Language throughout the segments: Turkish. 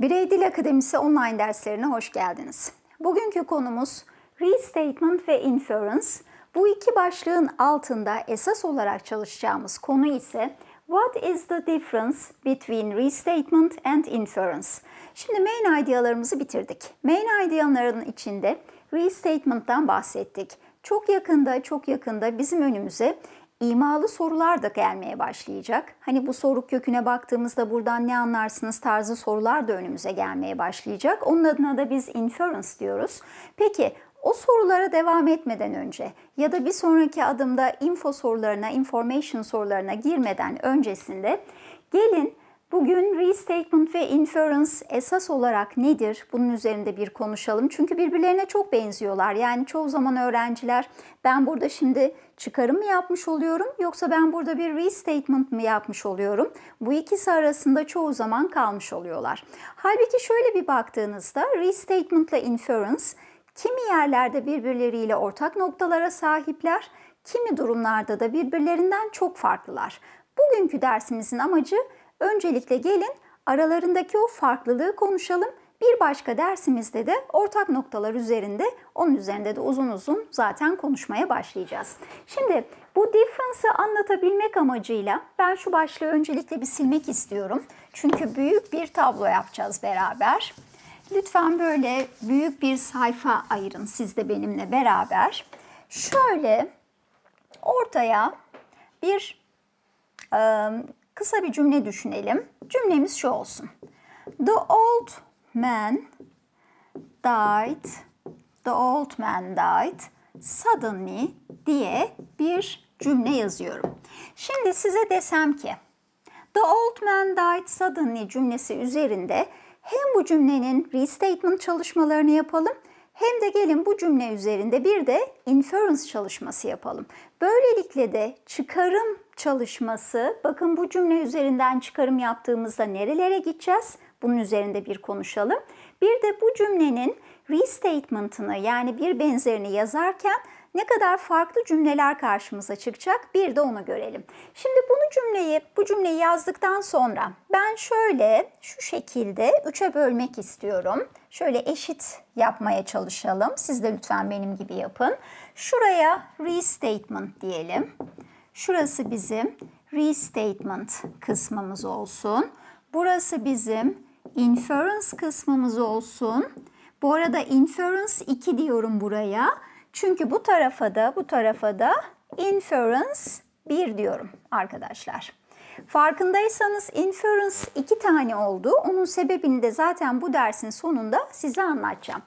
Birey Dil Akademisi online derslerine hoş geldiniz. Bugünkü konumuz Restatement ve Inference. Bu iki başlığın altında esas olarak çalışacağımız konu ise What is the difference between restatement and inference? Şimdi main idealarımızı bitirdik. Main ideaların içinde restatement'tan bahsettik. Çok yakında, çok yakında bizim önümüze imalı sorular da gelmeye başlayacak. Hani bu soru köküne baktığımızda buradan ne anlarsınız tarzı sorular da önümüze gelmeye başlayacak. Onun adına da biz inference diyoruz. Peki o sorulara devam etmeden önce ya da bir sonraki adımda info sorularına, information sorularına girmeden öncesinde gelin Bugün restatement ve inference esas olarak nedir? Bunun üzerinde bir konuşalım. Çünkü birbirlerine çok benziyorlar. Yani çoğu zaman öğrenciler ben burada şimdi çıkarım mı yapmış oluyorum yoksa ben burada bir restatement mı yapmış oluyorum? Bu ikisi arasında çoğu zaman kalmış oluyorlar. Halbuki şöyle bir baktığınızda restatement ile inference kimi yerlerde birbirleriyle ortak noktalara sahipler, kimi durumlarda da birbirlerinden çok farklılar. Bugünkü dersimizin amacı Öncelikle gelin aralarındaki o farklılığı konuşalım. Bir başka dersimizde de ortak noktalar üzerinde, onun üzerinde de uzun uzun zaten konuşmaya başlayacağız. Şimdi bu difference'ı anlatabilmek amacıyla ben şu başlığı öncelikle bir silmek istiyorum. Çünkü büyük bir tablo yapacağız beraber. Lütfen böyle büyük bir sayfa ayırın siz de benimle beraber. Şöyle ortaya bir kısa bir cümle düşünelim. Cümlemiz şu olsun. The old man died, the old man died suddenly diye bir cümle yazıyorum. Şimdi size desem ki The old man died suddenly cümlesi üzerinde hem bu cümlenin restatement çalışmalarını yapalım hem de gelin bu cümle üzerinde bir de inference çalışması yapalım. Böylelikle de çıkarım çalışması, bakın bu cümle üzerinden çıkarım yaptığımızda nerelere gideceğiz? Bunun üzerinde bir konuşalım. Bir de bu cümlenin restatement'ını yani bir benzerini yazarken ne kadar farklı cümleler karşımıza çıkacak bir de onu görelim. Şimdi bunu cümleyi bu cümleyi yazdıktan sonra ben şöyle şu şekilde üçe bölmek istiyorum. Şöyle eşit yapmaya çalışalım. Siz de lütfen benim gibi yapın. Şuraya restatement diyelim. Şurası bizim restatement kısmımız olsun. Burası bizim inference kısmımız olsun. Bu arada inference 2 diyorum buraya. Çünkü bu tarafa da bu tarafa da inference 1 diyorum arkadaşlar. Farkındaysanız inference iki tane oldu. Onun sebebini de zaten bu dersin sonunda size anlatacağım.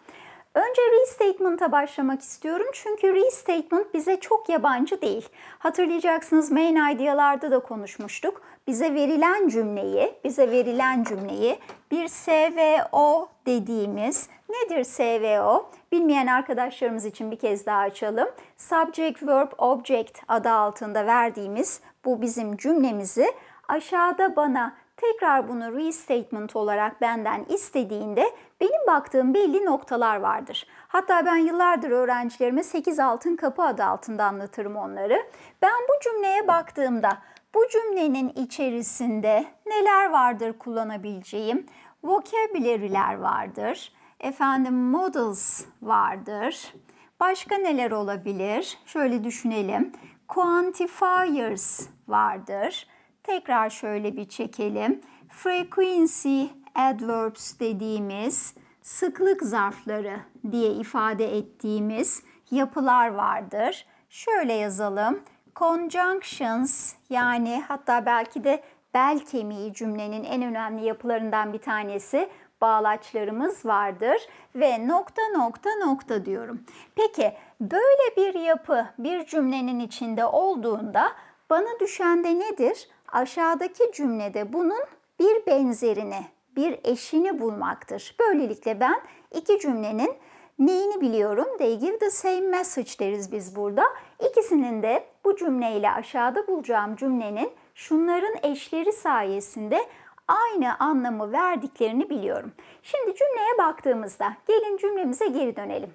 Önce restatement'a başlamak istiyorum çünkü restatement bize çok yabancı değil. Hatırlayacaksınız main idealarda da konuşmuştuk. Bize verilen cümleyi, bize verilen cümleyi bir SVO dediğimiz nedir SVO? Bilmeyen arkadaşlarımız için bir kez daha açalım. Subject, Verb, Object adı altında verdiğimiz bu bizim cümlemizi aşağıda bana tekrar bunu restatement olarak benden istediğinde benim baktığım belli noktalar vardır. Hatta ben yıllardır öğrencilerime 8 altın kapı adı altında anlatırım onları. Ben bu cümleye baktığımda bu cümlenin içerisinde neler vardır kullanabileceğim? Vocabulary'ler vardır. Efendim models vardır. Başka neler olabilir? Şöyle düşünelim. Quantifiers vardır. Tekrar şöyle bir çekelim. Frequency adverbs dediğimiz sıklık zarfları diye ifade ettiğimiz yapılar vardır. Şöyle yazalım. Conjunctions yani hatta belki de bel kemiği cümlenin en önemli yapılarından bir tanesi bağlaçlarımız vardır ve nokta nokta nokta diyorum. Peki böyle bir yapı bir cümlenin içinde olduğunda bana düşen de nedir? Aşağıdaki cümlede bunun bir benzerini, bir eşini bulmaktır. Böylelikle ben iki cümlenin neyini biliyorum? They give the same message deriz biz burada. İkisinin de bu cümleyle aşağıda bulacağım cümlenin şunların eşleri sayesinde aynı anlamı verdiklerini biliyorum. Şimdi cümleye baktığımızda gelin cümlemize geri dönelim.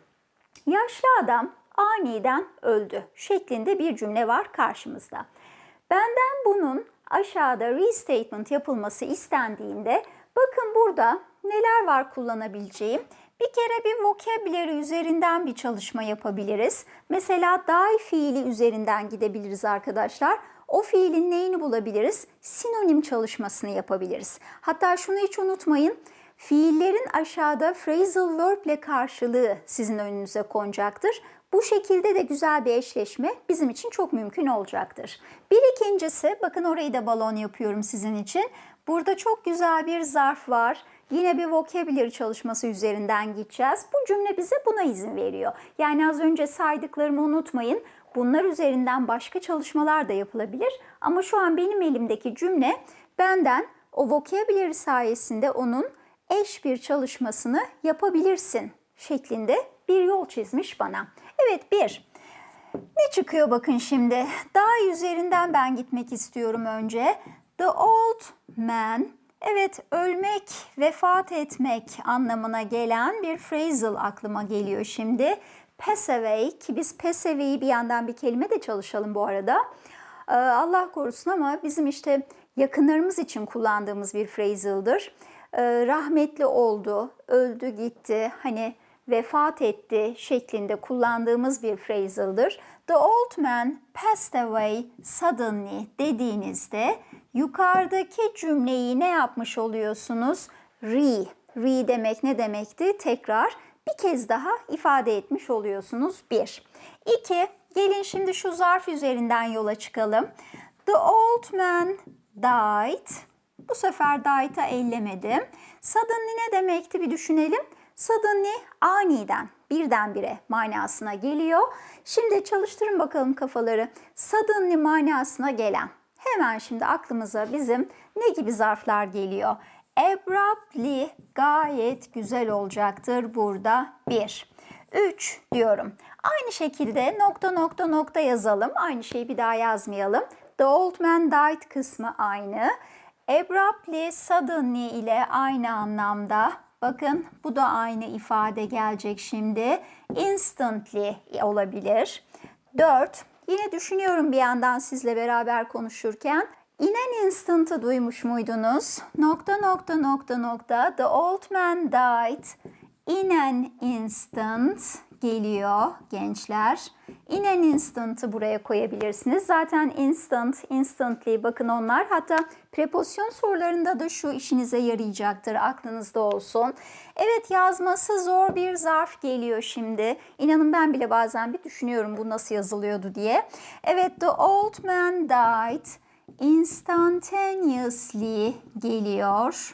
Yaşlı adam aniden öldü şeklinde bir cümle var karşımızda. Benden bunun aşağıda restatement yapılması istendiğinde bakın burada neler var kullanabileceğim? Bir kere bir vocabulary üzerinden bir çalışma yapabiliriz. Mesela die fiili üzerinden gidebiliriz arkadaşlar. O fiilin neyini bulabiliriz? Sinonim çalışmasını yapabiliriz. Hatta şunu hiç unutmayın. Fiillerin aşağıda phrasal verb ile karşılığı sizin önünüze konacaktır. Bu şekilde de güzel bir eşleşme bizim için çok mümkün olacaktır. Bir ikincisi, bakın orayı da balon yapıyorum sizin için. Burada çok güzel bir zarf var. Yine bir vocabulary çalışması üzerinden gideceğiz. Bu cümle bize buna izin veriyor. Yani az önce saydıklarımı unutmayın. Bunlar üzerinden başka çalışmalar da yapılabilir. Ama şu an benim elimdeki cümle benden o vocabulary sayesinde onun eş bir çalışmasını yapabilirsin şeklinde bir yol çizmiş bana. Evet bir. Ne çıkıyor bakın şimdi. Daha üzerinden ben gitmek istiyorum önce. The old man. Evet ölmek, vefat etmek anlamına gelen bir phrasal aklıma geliyor şimdi. Pass away ki biz pass away'i bir yandan bir kelime de çalışalım bu arada. Ee, Allah korusun ama bizim işte yakınlarımız için kullandığımız bir phrasal'dır. Ee, rahmetli oldu, öldü gitti, hani vefat etti şeklinde kullandığımız bir phrasal'dır. The old man passed away suddenly dediğinizde yukarıdaki cümleyi ne yapmış oluyorsunuz? Re. Re demek ne demekti? Tekrar bir kez daha ifade etmiş oluyorsunuz. Bir. İki. Gelin şimdi şu zarf üzerinden yola çıkalım. The old man died. Bu sefer died'a ellemedim. Suddenly ne demekti bir düşünelim. Suddenly aniden, birdenbire manasına geliyor. Şimdi çalıştırın bakalım kafaları. Suddenly manasına gelen. Hemen şimdi aklımıza bizim ne gibi zarflar geliyor? Abruptly gayet güzel olacaktır burada. Bir. Üç diyorum. Aynı şekilde nokta nokta nokta yazalım. Aynı şeyi bir daha yazmayalım. The old man died kısmı aynı. Abruptly, suddenly ile aynı anlamda. Bakın bu da aynı ifade gelecek şimdi. Instantly olabilir. 4. Yine düşünüyorum bir yandan sizle beraber konuşurken. In an instant'ı duymuş muydunuz? Nokta nokta nokta nokta. The old man died in an instant geliyor gençler. In an instant'ı buraya koyabilirsiniz. Zaten instant, instantly bakın onlar. Hatta preposisyon sorularında da şu işinize yarayacaktır. Aklınızda olsun. Evet yazması zor bir zarf geliyor şimdi. İnanın ben bile bazen bir düşünüyorum bu nasıl yazılıyordu diye. Evet the old man died instantaneously geliyor.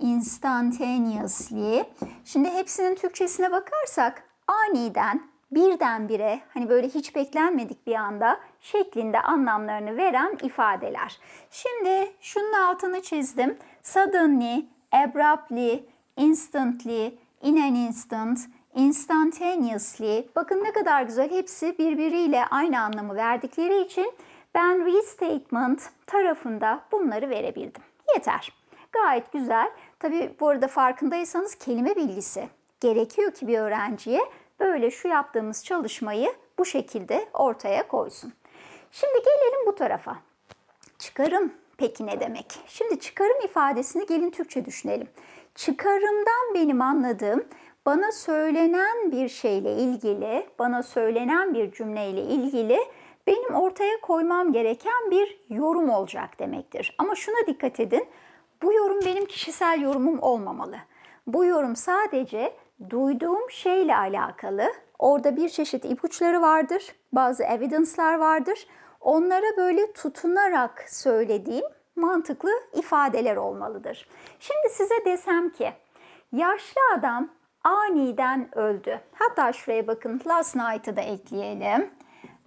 Instantaneously. Şimdi hepsinin Türkçesine bakarsak aniden, birdenbire, hani böyle hiç beklenmedik bir anda şeklinde anlamlarını veren ifadeler. Şimdi şunun altını çizdim. Suddenly, abruptly, instantly, in an instant, instantaneously. Bakın ne kadar güzel hepsi birbiriyle aynı anlamı verdikleri için ben restatement tarafında bunları verebildim. Yeter. Gayet güzel. Tabii bu arada farkındaysanız kelime bilgisi gerekiyor ki bir öğrenciye böyle şu yaptığımız çalışmayı bu şekilde ortaya koysun. Şimdi gelelim bu tarafa. Çıkarım peki ne demek? Şimdi çıkarım ifadesini gelin Türkçe düşünelim. Çıkarımdan benim anladığım bana söylenen bir şeyle ilgili, bana söylenen bir cümleyle ilgili benim ortaya koymam gereken bir yorum olacak demektir. Ama şuna dikkat edin. Bu yorum benim kişisel yorumum olmamalı. Bu yorum sadece duyduğum şeyle alakalı. Orada bir çeşit ipuçları vardır, bazı evidence'lar vardır. Onlara böyle tutunarak söylediğim mantıklı ifadeler olmalıdır. Şimdi size desem ki yaşlı adam aniden öldü. Hatta şuraya bakın last night'ı da ekleyelim.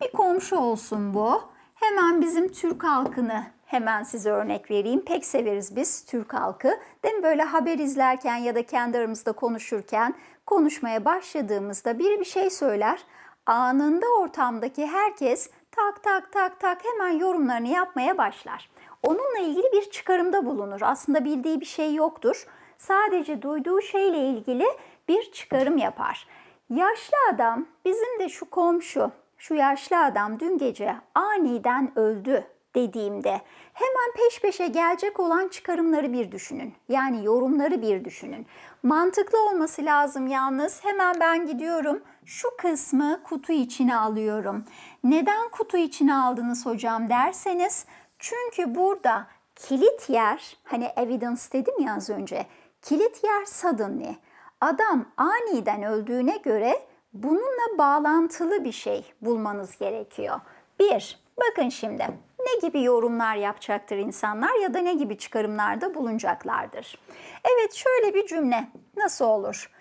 Bir komşu olsun bu. Hemen bizim Türk halkını hemen size örnek vereyim. Pek severiz biz Türk halkı. Değil mi? Böyle haber izlerken ya da kendi aramızda konuşurken konuşmaya başladığımızda biri bir şey söyler. Anında ortamdaki herkes tak tak tak tak hemen yorumlarını yapmaya başlar. Onunla ilgili bir çıkarımda bulunur. Aslında bildiği bir şey yoktur. Sadece duyduğu şeyle ilgili bir çıkarım yapar. Yaşlı adam bizim de şu komşu, şu yaşlı adam dün gece aniden öldü dediğimde hemen peş peşe gelecek olan çıkarımları bir düşünün. Yani yorumları bir düşünün. Mantıklı olması lazım yalnız. Hemen ben gidiyorum. Şu kısmı kutu içine alıyorum. Neden kutu içine aldınız hocam derseniz çünkü burada kilit yer hani evidence dedim ya az önce. Kilit yer suddenly. Adam aniden öldüğüne göre bununla bağlantılı bir şey bulmanız gerekiyor. Bir, bakın şimdi ne gibi yorumlar yapacaktır insanlar ya da ne gibi çıkarımlarda bulunacaklardır. Evet şöyle bir cümle nasıl olur?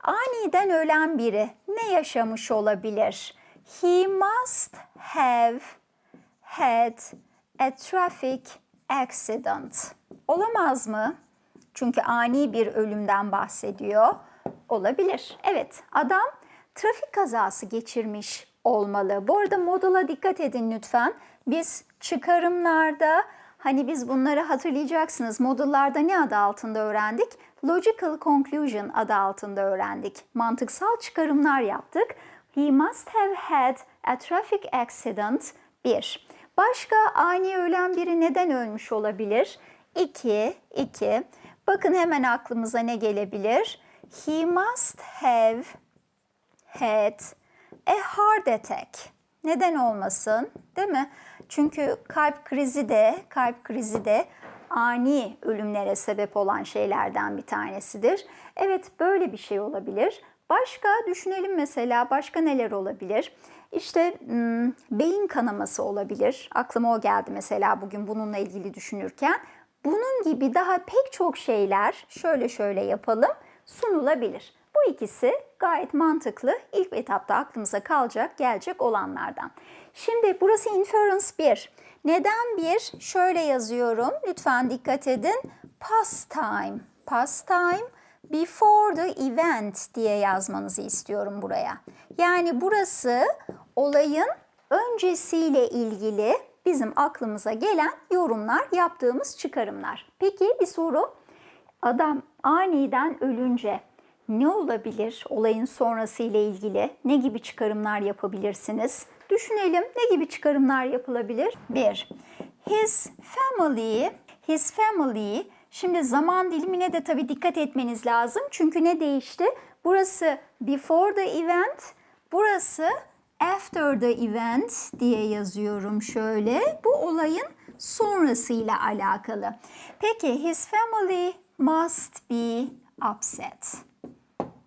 Aniden ölen biri ne yaşamış olabilir? He must have had a traffic accident. Olamaz mı? Çünkü ani bir ölümden bahsediyor. Olabilir. Evet, adam trafik kazası geçirmiş olmalı. Bu arada modala dikkat edin lütfen. Biz çıkarımlarda hani biz bunları hatırlayacaksınız. Modullarda ne adı altında öğrendik? Logical conclusion adı altında öğrendik. Mantıksal çıkarımlar yaptık. He must have had a traffic accident. 1. Başka ani ölen biri neden ölmüş olabilir? 2. 2. Bakın hemen aklımıza ne gelebilir? He must have had a heart attack. Neden olmasın? Değil mi? Çünkü kalp krizi de, kalp krizi de ani ölümlere sebep olan şeylerden bir tanesidir. Evet böyle bir şey olabilir. Başka düşünelim mesela başka neler olabilir? İşte hmm, beyin kanaması olabilir. Aklıma o geldi mesela bugün bununla ilgili düşünürken. Bunun gibi daha pek çok şeyler şöyle şöyle yapalım sunulabilir. Bu ikisi gayet mantıklı ilk etapta aklımıza kalacak, gelecek olanlardan. Şimdi burası inference 1. Neden bir? Şöyle yazıyorum. Lütfen dikkat edin. Past time. Past time before the event diye yazmanızı istiyorum buraya. Yani burası olayın öncesiyle ilgili bizim aklımıza gelen yorumlar, yaptığımız çıkarımlar. Peki bir soru. Adam aniden ölünce ne olabilir olayın sonrası ile ilgili? Ne gibi çıkarımlar yapabilirsiniz? Düşünelim ne gibi çıkarımlar yapılabilir? 1. His family, his family Şimdi zaman dilimine de tabii dikkat etmeniz lazım. Çünkü ne değişti? Burası before the event, burası after the event diye yazıyorum şöyle. Bu olayın sonrasıyla alakalı. Peki his family must be upset.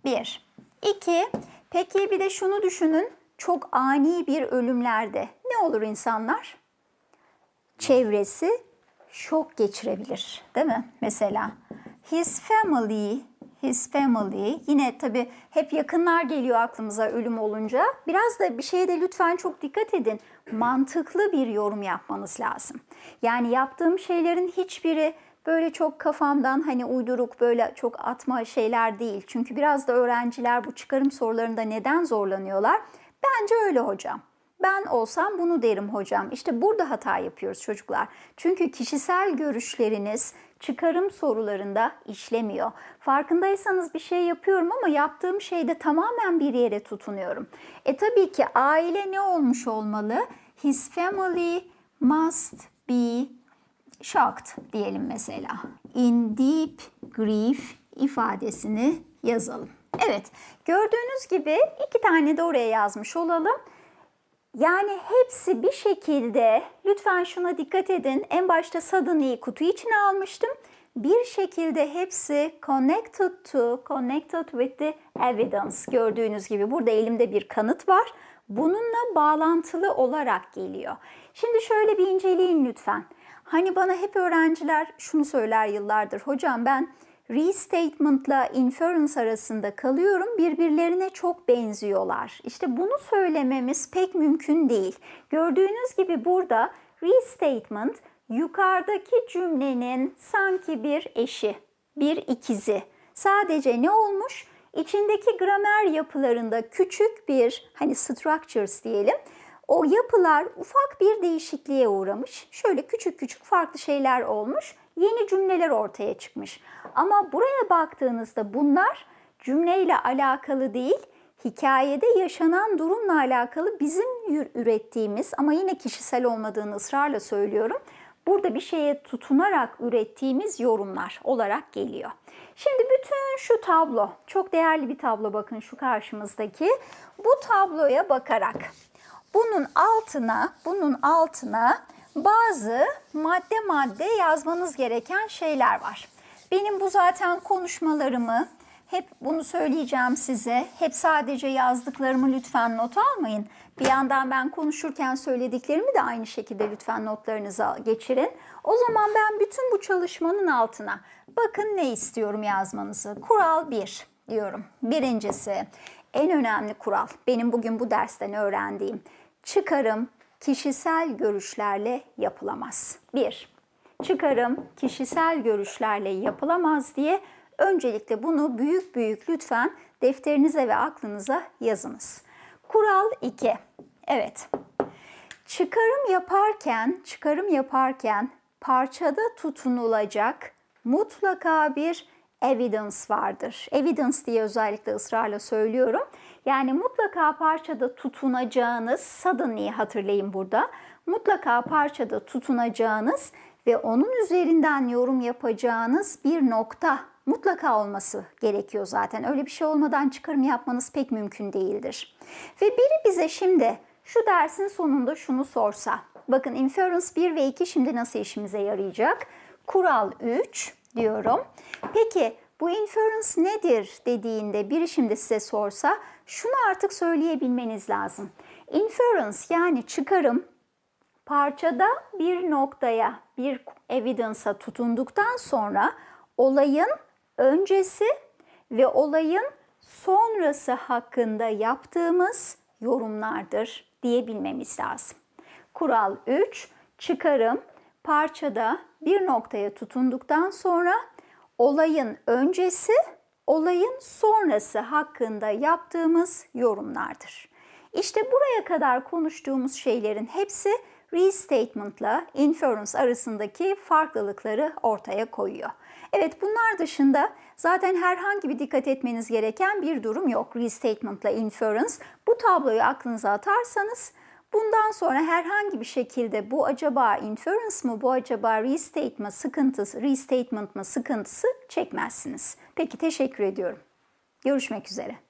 Bir. İki. Peki bir de şunu düşünün. Çok ani bir ölümlerde ne olur insanlar? Çevresi şok geçirebilir değil mi? Mesela his family, his family yine tabi hep yakınlar geliyor aklımıza ölüm olunca. Biraz da bir şeye de lütfen çok dikkat edin. Mantıklı bir yorum yapmanız lazım. Yani yaptığım şeylerin hiçbiri böyle çok kafamdan hani uyduruk böyle çok atma şeyler değil. Çünkü biraz da öğrenciler bu çıkarım sorularında neden zorlanıyorlar? Bence öyle hocam. Ben olsam bunu derim hocam. İşte burada hata yapıyoruz çocuklar. Çünkü kişisel görüşleriniz çıkarım sorularında işlemiyor. Farkındaysanız bir şey yapıyorum ama yaptığım şeyde tamamen bir yere tutunuyorum. E tabii ki aile ne olmuş olmalı? His family must be shocked diyelim mesela. In deep grief ifadesini yazalım. Evet, gördüğünüz gibi iki tane de oraya yazmış olalım. Yani hepsi bir şekilde, lütfen şuna dikkat edin. En başta suddenly'yi kutu içine almıştım. Bir şekilde hepsi connected to, connected with the evidence. Gördüğünüz gibi burada elimde bir kanıt var. Bununla bağlantılı olarak geliyor. Şimdi şöyle bir inceleyin lütfen. Hani bana hep öğrenciler şunu söyler yıllardır. Hocam ben restatement'la inference arasında kalıyorum. Birbirlerine çok benziyorlar. İşte bunu söylememiz pek mümkün değil. Gördüğünüz gibi burada restatement yukarıdaki cümlenin sanki bir eşi, bir ikizi. Sadece ne olmuş? İçindeki gramer yapılarında küçük bir hani structures diyelim. O yapılar ufak bir değişikliğe uğramış. Şöyle küçük küçük farklı şeyler olmuş yeni cümleler ortaya çıkmış. Ama buraya baktığınızda bunlar cümleyle alakalı değil, hikayede yaşanan durumla alakalı bizim ürettiğimiz ama yine kişisel olmadığını ısrarla söylüyorum. Burada bir şeye tutunarak ürettiğimiz yorumlar olarak geliyor. Şimdi bütün şu tablo, çok değerli bir tablo bakın şu karşımızdaki. Bu tabloya bakarak bunun altına, bunun altına bazı madde madde yazmanız gereken şeyler var. Benim bu zaten konuşmalarımı hep bunu söyleyeceğim size. Hep sadece yazdıklarımı lütfen not almayın. Bir yandan ben konuşurken söylediklerimi de aynı şekilde lütfen notlarınıza geçirin. O zaman ben bütün bu çalışmanın altına bakın ne istiyorum yazmanızı. Kural 1 diyorum. Birincisi en önemli kural benim bugün bu dersten öğrendiğim çıkarım kişisel görüşlerle yapılamaz. 1. Çıkarım kişisel görüşlerle yapılamaz diye öncelikle bunu büyük büyük lütfen defterinize ve aklınıza yazınız. Kural 2. Evet. Çıkarım yaparken, çıkarım yaparken parçada tutunulacak mutlaka bir evidence vardır. Evidence diye özellikle ısrarla söylüyorum. Yani mutlaka parçada tutunacağınız, suddenly hatırlayın burada. Mutlaka parçada tutunacağınız ve onun üzerinden yorum yapacağınız bir nokta mutlaka olması gerekiyor zaten. Öyle bir şey olmadan çıkarım yapmanız pek mümkün değildir. Ve biri bize şimdi şu dersin sonunda şunu sorsa. Bakın inference 1 ve 2 şimdi nasıl işimize yarayacak? Kural 3 diyorum. Peki bu inference nedir dediğinde biri şimdi size sorsa şunu artık söyleyebilmeniz lazım. Inference yani çıkarım parçada bir noktaya, bir evidence'a tutunduktan sonra olayın öncesi ve olayın sonrası hakkında yaptığımız yorumlardır diyebilmemiz lazım. Kural 3. Çıkarım parçada bir noktaya tutunduktan sonra olayın öncesi, olayın sonrası hakkında yaptığımız yorumlardır. İşte buraya kadar konuştuğumuz şeylerin hepsi restatement'la inference arasındaki farklılıkları ortaya koyuyor. Evet bunlar dışında zaten herhangi bir dikkat etmeniz gereken bir durum yok restatement'la inference. Bu tabloyu aklınıza atarsanız bundan sonra herhangi bir şekilde bu acaba inference mı, bu acaba restatement sıkıntısı, restatement mı sıkıntısı çekmezsiniz. Peki teşekkür ediyorum. Görüşmek üzere.